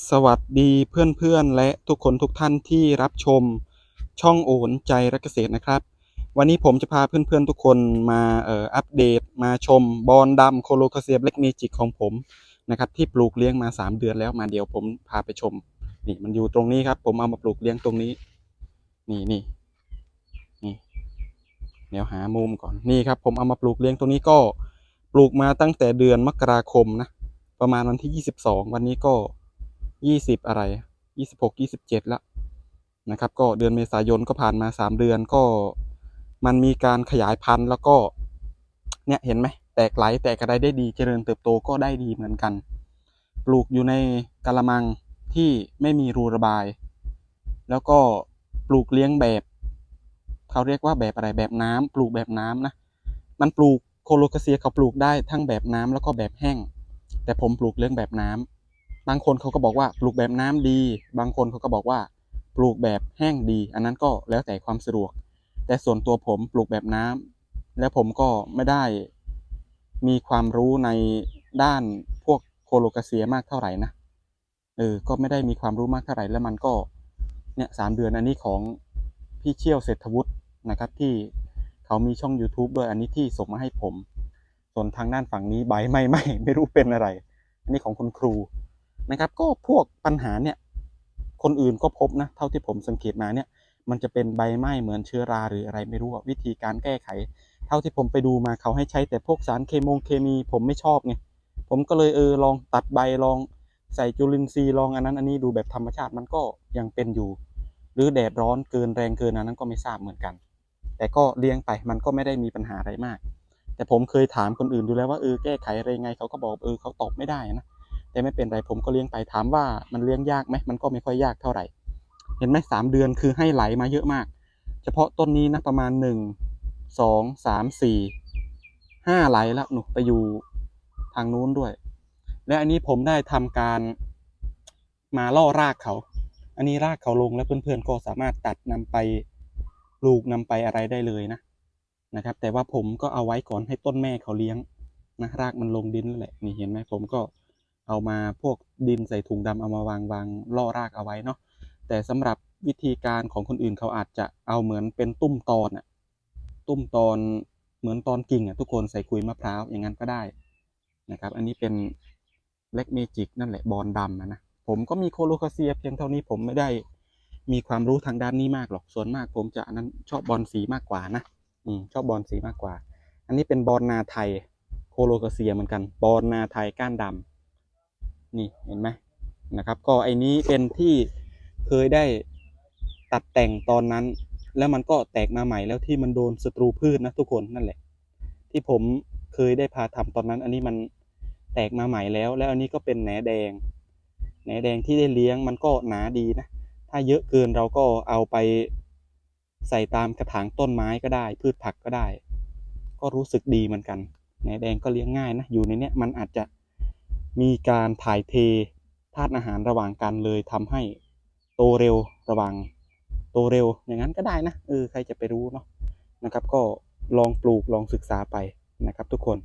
สวัสดีเพื่อนๆ และทุกคนทุกท่านที่รับชมช่องโอนใจรักเกษตรนะครับ วันนี้ผมจะพาเพื่อนๆทุกคนมาเอ่ออัปเดตมาชมบอนดำโคโลคาเซียเล็กเมจิกของผมนะครับที่ปลูกเลี้ยงมา 3 เดือนแล้วมาเดี๋ยวผมพาไปชมนี่มันอยู่ตรงนี้ครับ ผมเอามาปลูกเลี้ยงตรงนี้ นี่นี่นี่เดี๋ยวหามุมก่อนนี่ครับ ผมเอามาปลูกเลี้ยงตรงนี้ก็ปลูกมาตั้งแต่เดือนมกราคมนะประมาณวันที่ 22 วันนี้ก็ 20อะไร26 27แล้วนะครับ ก็เดือนเมษายนก็ผ่านมา3เดือนก็มันมีการขยายพันธุ์แล้วก็ เนี่ยเห็นไหมแตกไหลแตกกระไดได้ดีเจริญเติบโตก็ได้ดีเหมือนกัน ปลูกอยู่ในกะละมังที่ไม่มีรูระบาย แล้วก็ปลูกเลี้ยงแบบเขาเรียกว่าแบบอะไรแบบน้ำปลูกแบบน้ำนะมันปลูกโคโลคาเซียเขาปลูกได้ทั้งแบบน้ำแล้วก็แบบแห้ง แต่ผมปลูกเลี้ยงแบบน้ำ บางคนเขาก็บอกว่าปลูกแบบน้ำดี บางคนเขาก็บอกว่าปลูกแบบแห้งดี อันนั้นก็แล้วแต่ความสะดวก แต่ส่วนตัวผมปลูกแบบน้ำแล้วผมก็ไม่ได้มีความรู้ในด้านพวกโคโลคาเซียมากเท่าไหร่นะเออก็ไม่ได้มีความรู้มากเท่าไหร่แล้วมันก็เนี่ยสามเดือนอันนี้ของพี่เชี่ยวเศรษฐวุฒินะครับที่เขามีช่อง YouTube ด้วยอันนี้ที่ส่งมาให้ผม ส่วนทางด้านฝั่งนี้ใบไม่ไม่ไม่รู้เป็นอะไร อันนี้ของคุณครู นะครับ ก็พวกปัญหาเนี่ยคนอื่นก็พบนะเท่าที่ผมสังเกตมาเนี่ยมันจะเป็นใบไหม้เหมือนเชื้อราหรืออะไรไม่รู้วิธีการแก้ไข เท่าที่ผมไปดูมาเขาให้ใช้แต่พวกสารเคมงเคมี ผมไม่ชอบไงผมก็เลยเออลองตัดใบลองใส่จุลินทรีย์ลองอันนั้นอันนี้ดูแบบธรรมชาติมันก็ยังเป็นอยู่ หรือแดดร้อนเกินแรงเกินอันนั้นก็ไม่ทราบเหมือนกัน แต่ก็เลี้ยงไปมันก็ไม่ได้มีปัญหาอะไรมาก แต่ผมเคยถามคนอื่นดูแล้วว่าเออแก้ไขอะไรไงเขาก็บอกเออเขาตอบไม่ได้นะ แต่ไม่เป็นไรผมก็เลี้ยงไปถามว่ามันเลี้ยงยากไหมมันก็ไม่ค่อยยากเท่าไหร่ เห็นไหมสามเดือนคือให้ไหลมาเยอะมาก เฉพาะต้นนี้นะประมาณหนึ่งสองสามสี่ห้าไหลแล้วหนูไปอยู่ทางนู้นด้วย และอันนี้ผมได้ทำการมาล่อรากเขา อันนี้รากเขาลงแล้วเพื่อนๆก็สามารถตัดนำไปปลูกนำไปอะไรได้เลยนะนะครับ แต่ว่าผมก็เอาไว้ก่อนให้ต้นแม่เขาเลี้ยงนะรากมันลงดินแล้วแหละนี่เห็นไหมผมก็ เอามาพวกดินใส่ถุงดำเอามาวางวางล่อรากเอาไว้เนาะแต่สำหรับวิธีการของคนอื่นเขาอาจจะเอาเหมือนเป็นตุ้มตอนอะตุ้มตอนเหมือนตอนกิ่งอะทุกคนใส่คุยมะพร้าวอย่างนั้นก็ได้นะครับ อันนี้เป็นเล็กเมจิกนั่นแหละบอลดำนะผมก็มีโคโลคาเซียเพียงเท่านี้ผมไม่ได้มีความรู้ทางด้านนี้มากหรอกส่วนมากผมจะนนั้นชอบบอลสีมากกว่านะอืมชอบบอลสีมากกว่า อันนี้เป็นบอลนาไทยโคโลคาเซียเหมือนกันบอลนาไทยก้านดำ นี่เห็นไหมนะครับ ก็ไอ้นี้เป็นที่เคยได้ตัดแต่งตอนนั้น แล้วมันก็แตกมาใหม่แล้วที่มันโดนศัตรูพืชนะทุกคนนั่นแหละ ที่ผมเคยได้พาทำตอนนั้น อันนี้มันแตกมาใหม่แล้ว แล้วอันนี้ก็เป็นแหนแดงแหนแดงที่ได้เลี้ยงมันก็หนาดีนะ ถ้าเยอะเกินเราก็เอาไปใส่ตามกระถางต้นไม้ก็ได้ พืชผักก็ได้ ก็รู้สึกดีเหมือนกันแหนแดงก็เลี้ยงง่ายนะอยู่ในเนี้ยมันอาจจะ มีการถ่ายเทธาตุอาหารระหว่างกันเลยทำให้โตเร็วระหว่างโตเร็วอย่างนั้นก็ได้นะเออใครจะไปรู้เนาะนะครับ ก็ลองปลูกลองศึกษาไปนะครับทุกคน